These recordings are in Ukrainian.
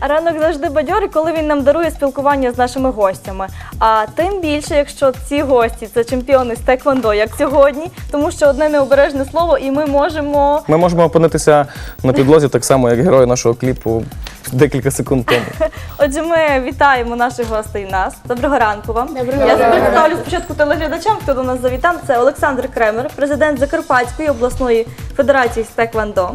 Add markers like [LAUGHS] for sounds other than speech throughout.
Ранок завжди бадьорий, коли він нам дарує спілкування з нашими гостями. А тим більше, якщо ці гості це чемпіони з Теквондо, як сьогодні, тому що одне необережне слово, і ми можемо. Ми можемо опинитися на підлозі так само, як герої нашого кліпу декілька секунд тому. [LAUGHS] Отже, ми вітаємо наших гостей в нас. Доброго ранку вам. Доброго Я ранку. представлю спочатку телеглядачам, хто до нас завітав. Це Олександр Кремер, президент Закарпатської обласної федерації з Теквондо.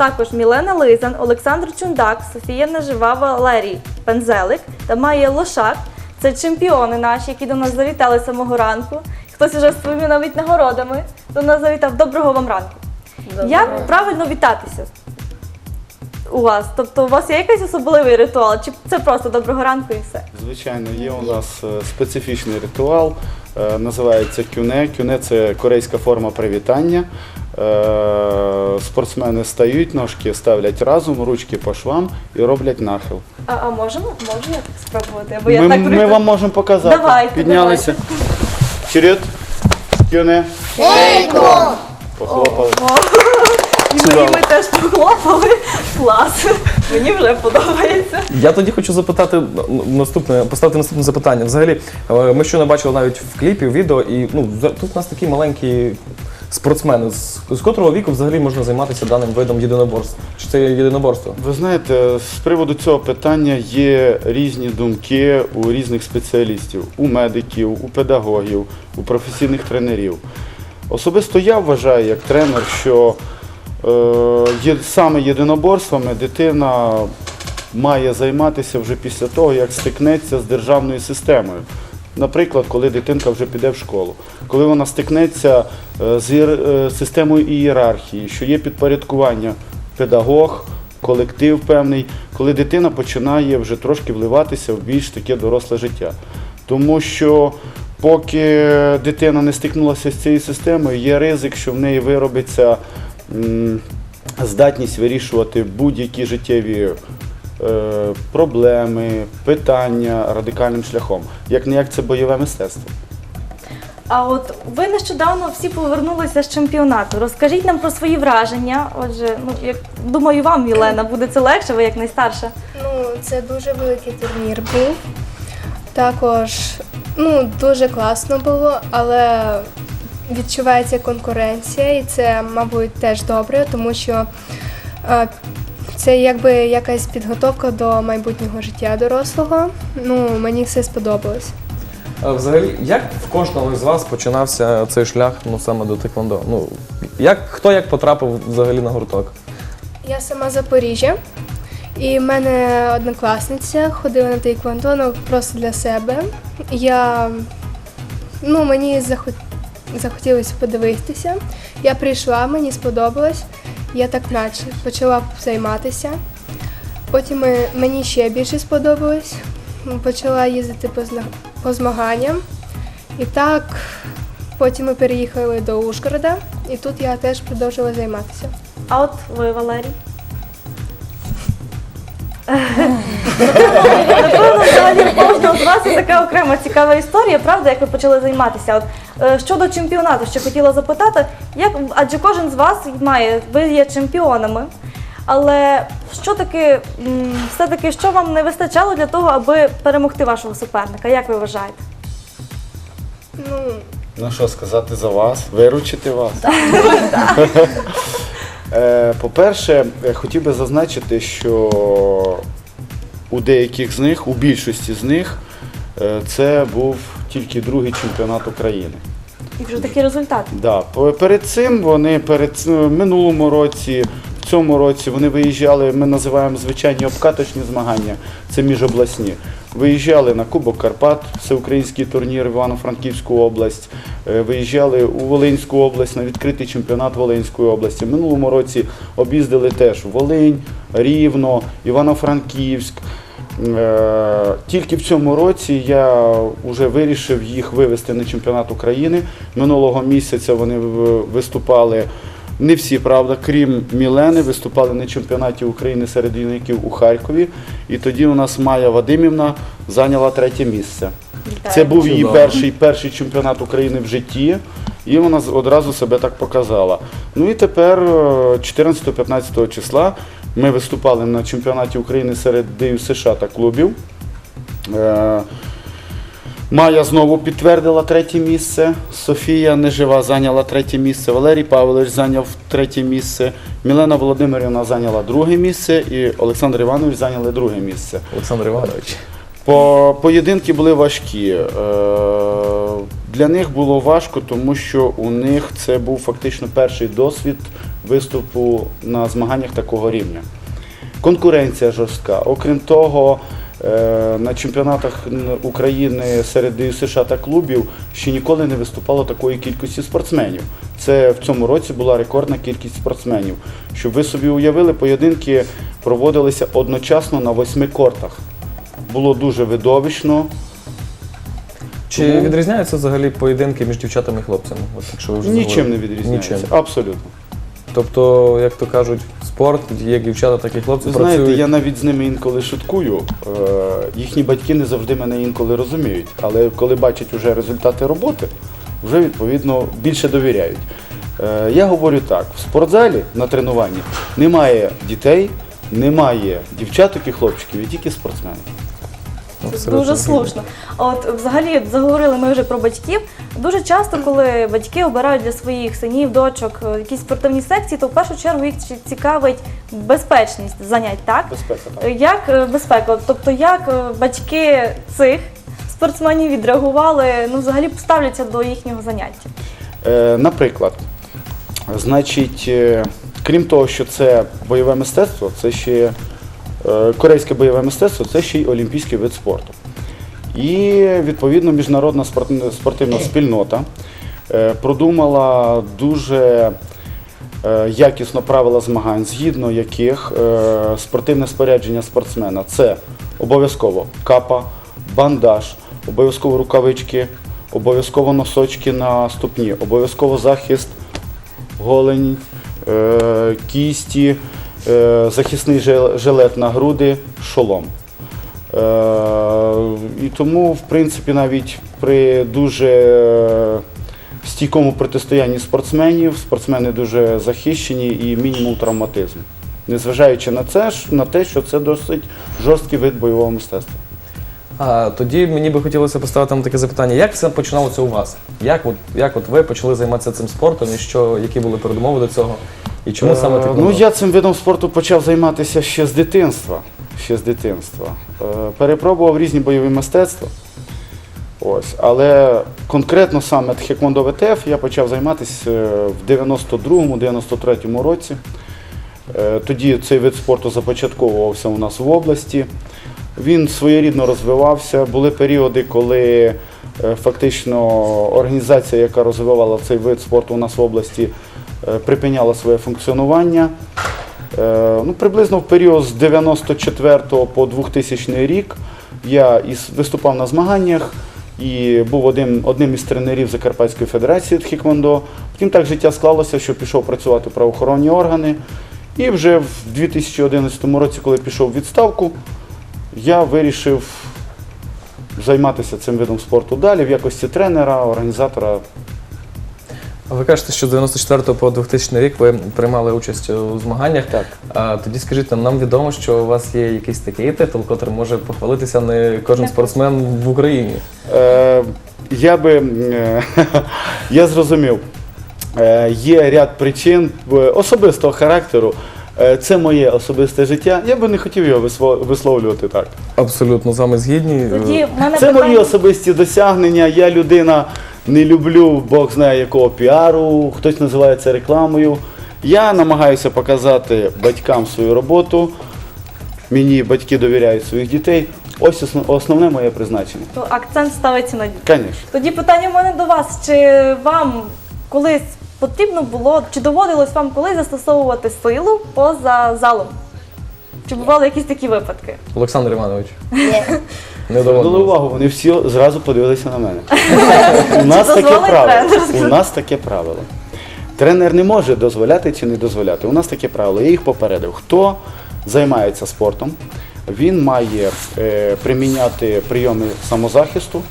Також Мілена Лизан, Олександр Чундак, Софія Нежива, Валерій Пензелик та Майя Лошак. Це чемпіони наші, які до нас завітали з самого ранку. Хтось уже з своїми навіть нагородами до нас завітав. Доброго вам ранку. Як правильно вітатися у вас? Тобто у вас є якийсь особливий ритуал? Чи це просто доброго ранку і все? Звичайно, є у нас е, специфічний ритуал, називається кюне. Кюне це корейська форма привітання. Е, Спортсмени стають, ножки ставлять разом, ручки по швам і роблять нахил. А, а можемо? Можу я так спробувати? Або я Ми, так ми вам можемо показати. Давайте, Піднялися. Вперед. Кюне. Похлопали. І ми, ми теж похлопали. Клас. Мені вже подобається. Я тоді хочу запитати наступне, поставити наступне запитання. Взагалі, е, ми щойно бачили навіть в кліпі, в відео, і ну тут у нас такі маленькі спортсмени. З, з котрого віку взагалі можна займатися даним видом єдиноборств? Чи це є єдиноборство? Ви знаєте, з приводу цього питання є різні думки у різних спеціалістів, у медиків, у педагогів, у професійних тренерів. Особисто я вважаю як тренер, що саме єдиноборствами дитина має займатися вже після того, як стикнеться з державною системою. Наприклад, коли дитинка вже піде в школу, коли вона стикнеться е, з е, системою ієрархії, що є підпорядкування педагог, колектив певний, коли дитина починає вже трошки вливатися в більш таке доросле життя. Тому що поки дитина не стикнулася з цією системою, є ризик, що в неї виробиться здатність вирішувати будь-які життєві е, проблеми, питання радикальним шляхом. Як не як це бойове мистецтво. А от ви нещодавно всі повернулися з чемпіонату. Розкажіть нам про свої враження. Отже, ну як думаю, вам, Мілена, буде це легше, ви як найстарша. Ну, це дуже великий турнір був. Також ну, дуже класно було, але відчувається конкуренція, і це, мабуть, теж добре, тому що е, це якби якась підготовка до майбутнього життя дорослого. Ну, мені все сподобалось. Взагалі, як в кожного з вас починався цей шлях ну саме до теквондо? Ну як хто як потрапив взагалі на гурток? Я сама з Запоріжжя, і в мене однокласниця ходила на тейквондо ну, просто для себе. Я ну, мені захот... захотілося подивитися. Я прийшла, мені сподобалось. Я так наче почала займатися. Потім е, мені ще більше сподобалось. Почала їздити по, змаганням. І так, потім ми переїхали до Ужгорода, і тут я теж продовжила займатися. А от ви, Валерій? Напевно, взагалі в кожного з вас є така окрема цікава історія, правда, як ви почали займатися. От е, щодо чемпіонату, ще хотіла запитати, як адже кожен з вас має, ви є чемпіонами. Але що таки, м, все-таки, що вам не вистачало для того, аби перемогти вашого суперника? Як ви вважаєте? Ну, Ну що сказати за вас, виручити вас. [LAUGHS] Е, По-перше, хотів би зазначити, що у деяких з них, у більшості з них, е, це був тільки другий чемпіонат України. І вже такі результати. Да. Перед цим вони перед в минулому році, в цьому році вони виїжджали, ми називаємо звичайні обкаточні змагання, це міжобласні. Виїжджали на Кубок Карпат, всеукраїнський турнір в Івано-Франківську область, е, виїжджали у Волинську область на відкритий чемпіонат Волинської області. Минулому році об'їздили теж Волинь, Рівно, Івано-Франківськ. Е, Тільки в цьому році я вже вирішив їх вивести на чемпіонат України. Минулого місяця вони виступали. Не всі, правда, крім Мілени, виступали на чемпіонаті України серед юнаків у Харкові. І тоді у нас Майя Вадимівна зайняла третє місце. Це був її перший, перший чемпіонат України в житті. І вона одразу себе так показала. Ну і тепер, е, 14-15 числа, ми виступали на чемпіонаті України серед ДЮ США та клубів. Майя знову підтвердила третє місце. Софія Нежива зайняла третє місце. Валерій Павлович зайняв третє місце. Мілена Володимирівна зайняла друге місце і Олександр Іванович зайняли друге місце. Олександр Іванович. По поєдинки були важкі. Е, Для них було важко, тому що у них це був фактично перший досвід виступу на змаганнях такого рівня. Конкуренція жорстка. Окрім того, на чемпіонатах України серед США та клубів ще ніколи не виступало такої кількості спортсменів. Це в цьому році була рекордна кількість спортсменів. Щоб ви собі уявили, поєдинки проводилися одночасно на восьми кортах. Було дуже видовищно. Чи Тому- відрізняються взагалі поєдинки між дівчатами і хлопцями? От якщо ви вже Нічим заговорили. не відрізняється. Нічим. Абсолютно. Тобто, як то кажуть, спорт, як дівчата, так і хлопці Ви знаєте, працюють. я навіть з ними інколи шуткую. Е, їхні батьки не завжди мене інколи розуміють, але коли бачать вже результати роботи, вже відповідно більше довіряють. Е, я говорю так: в спортзалі на тренуванні немає дітей, немає дівчаток і хлопчиків, і тільки спортсмени. Абсолютно Дуже слушно. От взагалі заговорили ми вже про батьків. Дуже часто, коли батьки обирають для своїх синів, дочок е, якісь спортивні секції, то в першу чергу їх цікавить безпечність занять, так? Безпека Е, так. Як е, безпека? Тобто, як е, батьки цих спортсменів відреагували, ну взагалі ставляться до їхнього заняття? Е, наприклад, значить, е, крім того, що це бойове мистецтво, це ще е, корейське бойове мистецтво, це ще й олімпійський вид спорту. І відповідно міжнародна спортивна спільнота е, продумала дуже е, якісно правила змагань, згідно яких е, спортивне спорядження спортсмена це обов'язково капа, бандаж, обов'язково рукавички, обов'язково носочки на ступні, обов'язково захист голень, е, кісті, е, захисний жел- жилет на груди, шолом. Е, і тому, в принципі, навіть при дуже е, стійкому протистоянні спортсменів, спортсмени дуже захищені і мінімум травматизм. Незважаючи на це, на те, що це досить жорсткий вид бойового мистецтва. А тоді мені би хотілося поставити вам таке запитання: як все починалося у вас? Як от, як от ви почали займатися цим спортом і що, які були передумови до цього? І чому саме Е, так? Ну, я цим видом спорту почав займатися ще з дитинства. Ще з дитинства. Е, Перепробував різні бойові мистецтва. Ось. Але конкретно саме Тхеквондо ВТФ я почав займатися е, в 92-93 році. Е, Тоді цей вид спорту започатковувався у нас в області. Він своєрідно розвивався. Були періоди, коли е, фактично організація, яка розвивала цей вид спорту у нас в області, е, припиняла своє функціонування. Е, Ну, приблизно в період з 94 по 2000 рік я виступав на змаганнях і був одним, одним із тренерів Закарпатської федерації Тхіквондо. Втім, так життя склалося, що пішов працювати в правоохоронні органи. І вже в 2011 році, коли пішов в відставку, я вирішив займатися цим видом спорту далі в якості тренера, організатора А Ви кажете, що з 94 по 2000 рік ви приймали участь у змаганнях. Так. А тоді скажіть нам, нам відомо, що у вас є якийсь такий титул, котрий може похвалитися не кожен спортсмен в Україні. Е, я би е, [LAUGHS] я зрозумів, е, є ряд причин е, особистого характеру. Е, Це моє особисте життя. Я би не хотів його висло- висловлювати так. Абсолютно з вами згідні. Тоді мене Це питання. мої особисті досягнення. Я людина не люблю, Бог знає якого піару, хтось називає це рекламою. Я намагаюся показати батькам свою роботу. Мені батьки довіряють своїх дітей. Ось основ- основне моє призначення. То акцент ставиться на Звісно. Тоді питання в мене до вас: чи вам колись потрібно було, чи доводилось вам колись застосовувати силу поза залом? Чи бували якісь такі випадки? Олександр Іванович. Ні. Не Звернули увагу, вони всі зразу подивилися на мене. [LAUGHS] У нас таке дозволить правило. тренер? У нас таке правило. Тренер не може дозволяти чи не дозволяти. У нас таке правило. Я їх попередив. Хто займається спортом, він має е, приміняти прийоми самозахисту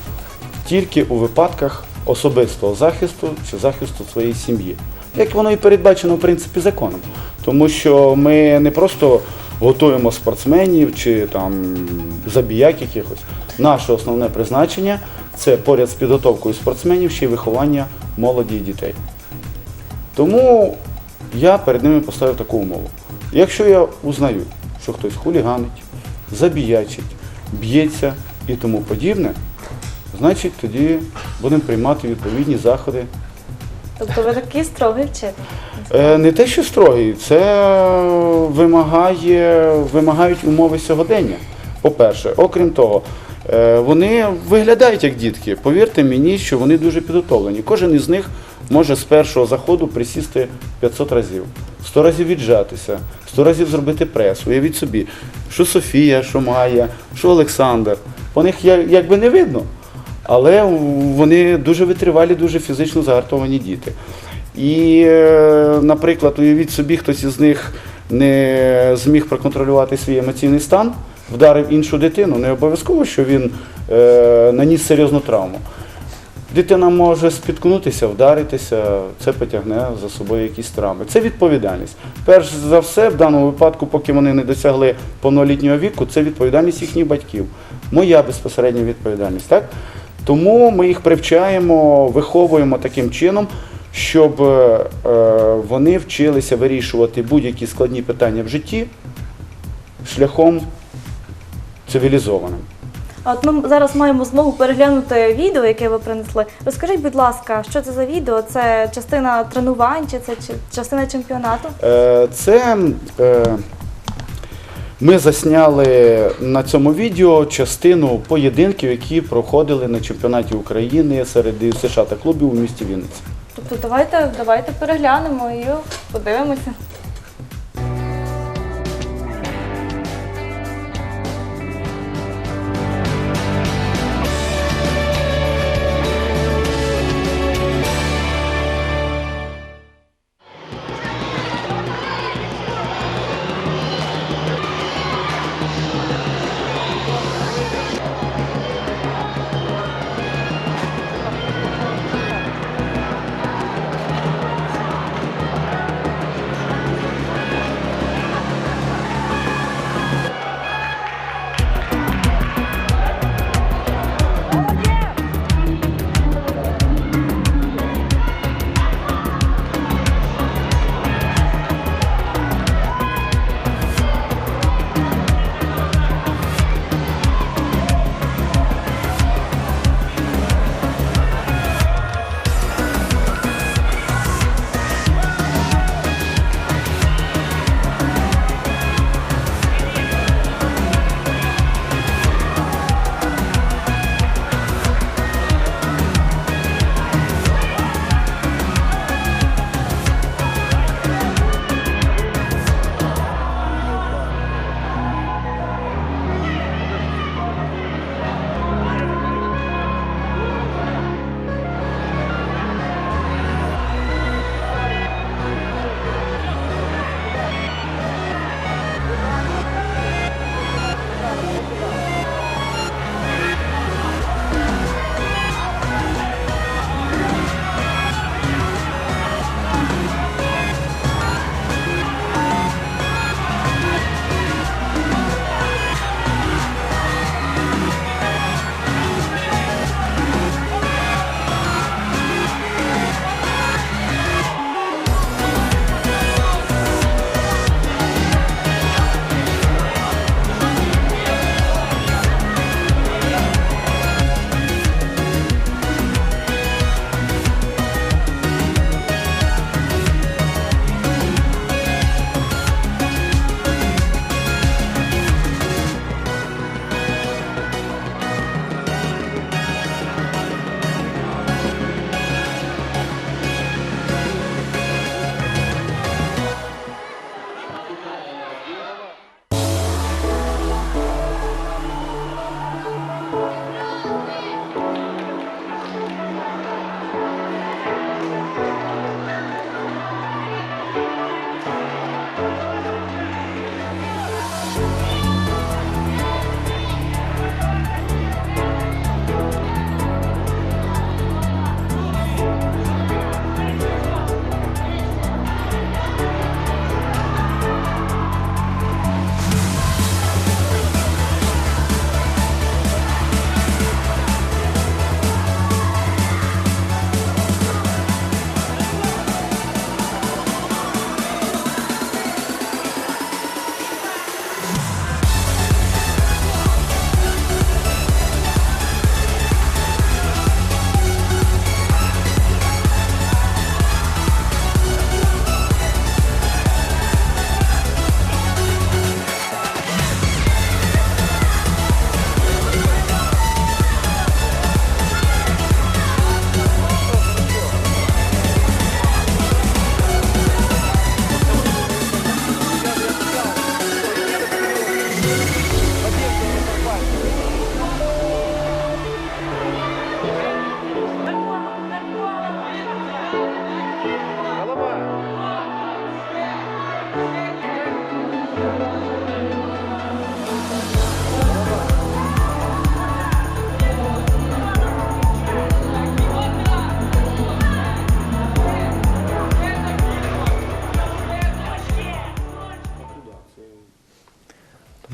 тільки у випадках особистого захисту чи захисту своєї сім'ї. Як воно і передбачено, в принципі, законом. Тому що ми не просто готуємо спортсменів чи там забіяк якихось. Наше основне призначення це поряд з підготовкою спортсменів ще й виховання молоді і дітей. Тому я перед ними поставив таку умову. Якщо я узнаю, що хтось хуліганить, забіячить, б'ється і тому подібне, значить тоді будемо приймати відповідні заходи. Тобто ви такий строгий вчитель. Е, Не те, що строгий, це вимагає, вимагають умови сьогодення. По-перше, окрім того, е, вони виглядають як дітки. Повірте мені, що вони дуже підготовлені. Кожен із них може з першого заходу присісти 500 разів, 100 разів віджатися, 100 разів зробити прес. Уявіть собі, що Софія, що Майя, що Олександр. По них якби не видно. Але вони дуже витривалі, дуже фізично загартовані діти. І, е, наприклад, уявіть собі, хтось із них не зміг проконтролювати свій емоційний стан, вдарив іншу дитину, не обов'язково, що він е, наніс серйозну травму. Дитина може спіткнутися, вдаритися, це потягне за собою якісь травми. Це відповідальність. Перш за все, в даному випадку, поки вони не досягли повнолітнього віку, це відповідальність їхніх батьків. Моя безпосередня відповідальність. Так? Тому ми їх привчаємо, виховуємо таким чином, щоб е, е, вони вчилися вирішувати будь-які складні питання в житті шляхом цивілізованим. От ми зараз маємо змогу переглянути відео, яке ви принесли. Розкажіть, будь ласка, що це за відео? Це частина тренувань, чи це частина чемпіонату? Е, Це ми засняли на цьому відео частину поєдинків, які проходили на чемпіонаті України серед США та клубів у місті Вінниці. Тобто давайте, давайте переглянемо і подивимося.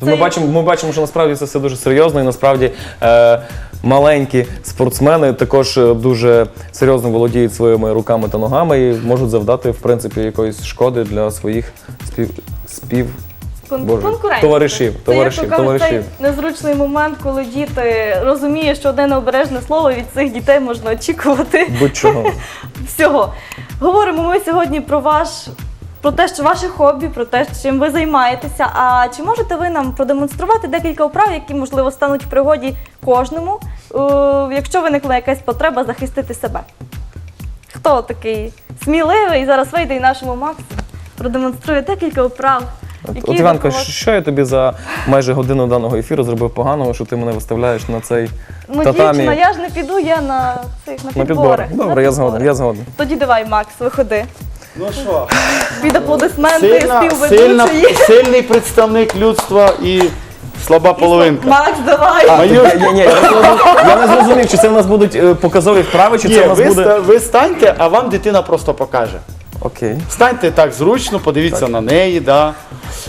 Ми бачимо, ми бачимо, що насправді це все дуже серйозно, і насправді е, маленькі спортсмени також е, дуже серйозно володіють своїми руками та ногами і можуть завдати в принципі якоїсь шкоди для своїх спів, спів Кон- Боже, конкурентів. товаришів, Це, товаришів, як то кажуть, товаришів. Цей незручний момент, коли діти розуміють, що одне необережне слово від цих дітей можна очікувати Будь-чого. [LAUGHS] всього. Говоримо ми сьогодні про ваш. Про те, що ваше хобі, про те, чим ви займаєтеся. А чи можете ви нам продемонструвати декілька вправ, які можливо стануть в пригоді кожному, е, якщо виникла якась потреба захистити себе? Хто такий сміливий? Зараз вийде і нашому Максу продемонструє декілька вправ. От, от Іванко, допоможуть- що я тобі за майже годину даного ефіру зробив поганого, що ти мене виставляєш на цей Ну, татамі дівчина, я ж не піду, я на цих на на підборах. Добре, На я згоден, я згоден. Тоді давай, Макс, виходи. Ну що, Під аплодисменти співведучої. сильний представник людства і слаба половинка. Макс, давай. А, Маю- ти- ні, ні, я, не зрозумів- я не зрозумів, чи це в нас будуть е, показові вправи, чи Ні, це в нас ви, буде. ви станьте, а вам дитина просто покаже. Окей. Станьте так зручно, подивіться на неї, да.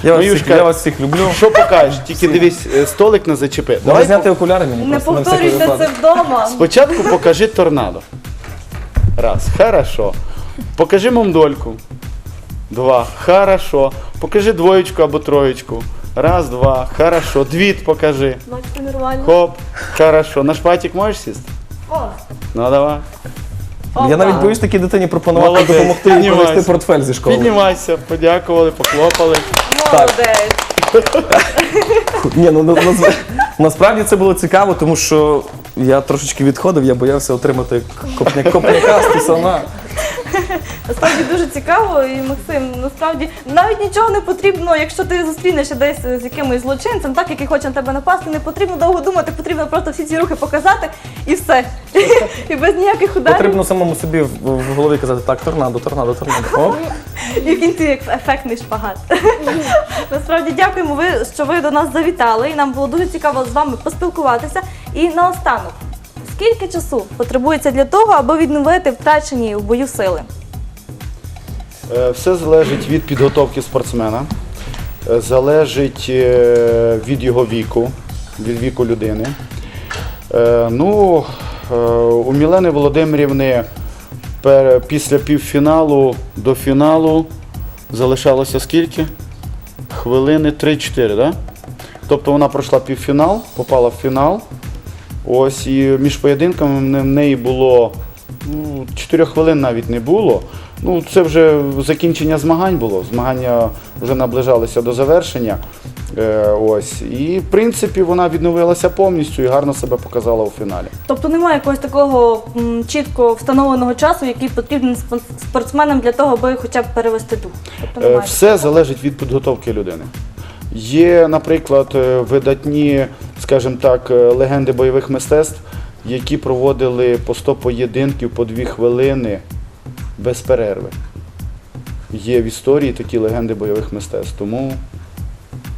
Я вас, всіх, Маюшка, я вас всіх люблю. Що покажеш? Тільки дивись, е, столик не зачепи. Можна Давай зняти окуляри мені Не просто на всякий повторюйте це випадок. вдома. Спочатку покажи торнадо. Раз. Хорошо. Покажи мумдольку. Два. Хорошо. Покажи двоєчку або троєчку. Раз, два. Хорошо. Двіт покажи. Нормально. Хоп. Хорошо. На шпатик можеш сісти? О, Ну давай. Я навіть боюсь такій дитині пропонувати Молодець. допомогти їй Піднімайся. повести портфель зі школи. Піднімайся, подякували, поклопали. Молодець. Ні, ну, ну, назв- насправді це було цікаво, тому що я трошечки відходив, я боявся отримати копня, копняка з тусана. Насправді дуже цікаво, і Максим, насправді навіть нічого не потрібно, якщо ти зустрінешся десь з якимось злочинцем, так який хоче на тебе напасти, не потрібно довго думати, потрібно просто всі ці рухи показати і все. І без ніяких ударів. Потрібно самому собі в, в голові казати, так, торнадо, торнадо, торнадо. Оп. І в кінці як ефектний шпагат. Насправді дякуємо ви, що ви до нас завітали, і нам було дуже цікаво з вами поспілкуватися. І наостанок, скільки часу потребується для того, аби відновити втрачені в бою сили? Е, Все залежить від підготовки спортсмена, е, залежить е, від його віку, від віку людини. Ну, у Мілени Володимирівни після півфіналу до фіналу залишалося скільки? Хвилини 3-4, так? Да? Тобто вона пройшла півфінал, попала в фінал. Ось і між поєдинками в неї було ну, 4 хвилин навіть не було. Ну, це вже закінчення змагань було. Змагання вже наближалися до завершення. Е, ось. І в принципі вона відновилася повністю і гарно себе показала у фіналі. Тобто немає якогось такого м, чітко встановленого часу, який потрібен спон- спортсменам для того, аби хоча б перевести дух. Тобто Е, немає. Все залежить від підготовки людини. Є, наприклад, е, видатні, скажімо так, е, легенди бойових мистецтв, які проводили по 100 поєдинків по 2 хвилини без перерви. Є в історії такі легенди бойових мистецтв. Тому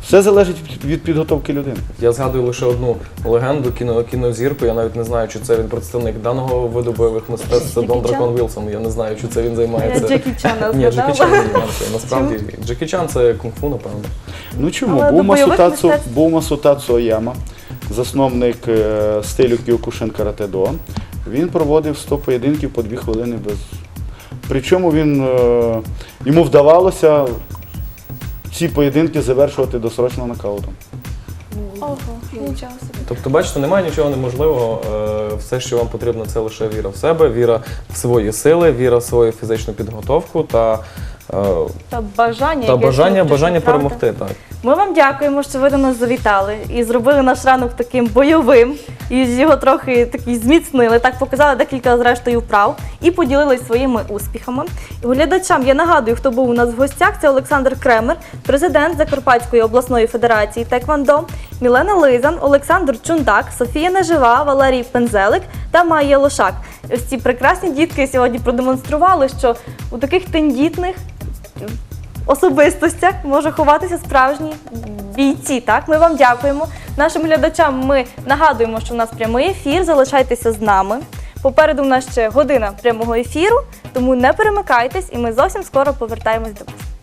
все залежить від- підготовки людини. Я згадую лише одну легенду, кіно, кінозірку. Я навіть не знаю, чи це він представник даного виду бойових мистецтв. Це Дон Дракон Вілсон. Я не знаю, чи це він займається. Джекі Чана Ні, Джекі. Чан не займається. Насправді Джекі Чан це кунг-фу, напевно. Ну чому? Але Масутацу, мистецтв- був Масутацу Ояма, засновник е, стилю Кіокушин Каратедо. Він проводив 100 поєдинків по 2 хвилини без. Причому він, е, йому вдавалося ці поєдинки завершувати досрочно нокаутом. Ого, нічого собі. Тобто, бачите, немає нічого неможливого. Е, Все, що вам потрібно, це лише віра в себе, віра в свої сили, віра в свою фізичну підготовку та, е, Та бажання, та бажання, бажання перемогти. Так. Ми вам дякуємо, що ви до нас завітали і зробили наш ранок таким бойовим, і його трохи такий зміцнили. Так показали декілька зрештою вправ і поділились своїми успіхами. Глядачам я нагадую, хто був у нас в гостях. Це Олександр Кремер, президент Закарпатської обласної федерації Теквандо, Мілена Лизан, Олександр Чундак, Софія Нежива, Валерій Пензелик та Майя Лошак. Ось ці прекрасні дітки сьогодні продемонстрували, що у таких тендітних особистостях може ховатися справжні бійці. Так, ми вам дякуємо. Нашим глядачам ми нагадуємо, що в нас прямий ефір. Залишайтеся з нами. Попереду в нас ще година прямого ефіру, тому не перемикайтесь, і ми зовсім скоро повертаємось до вас.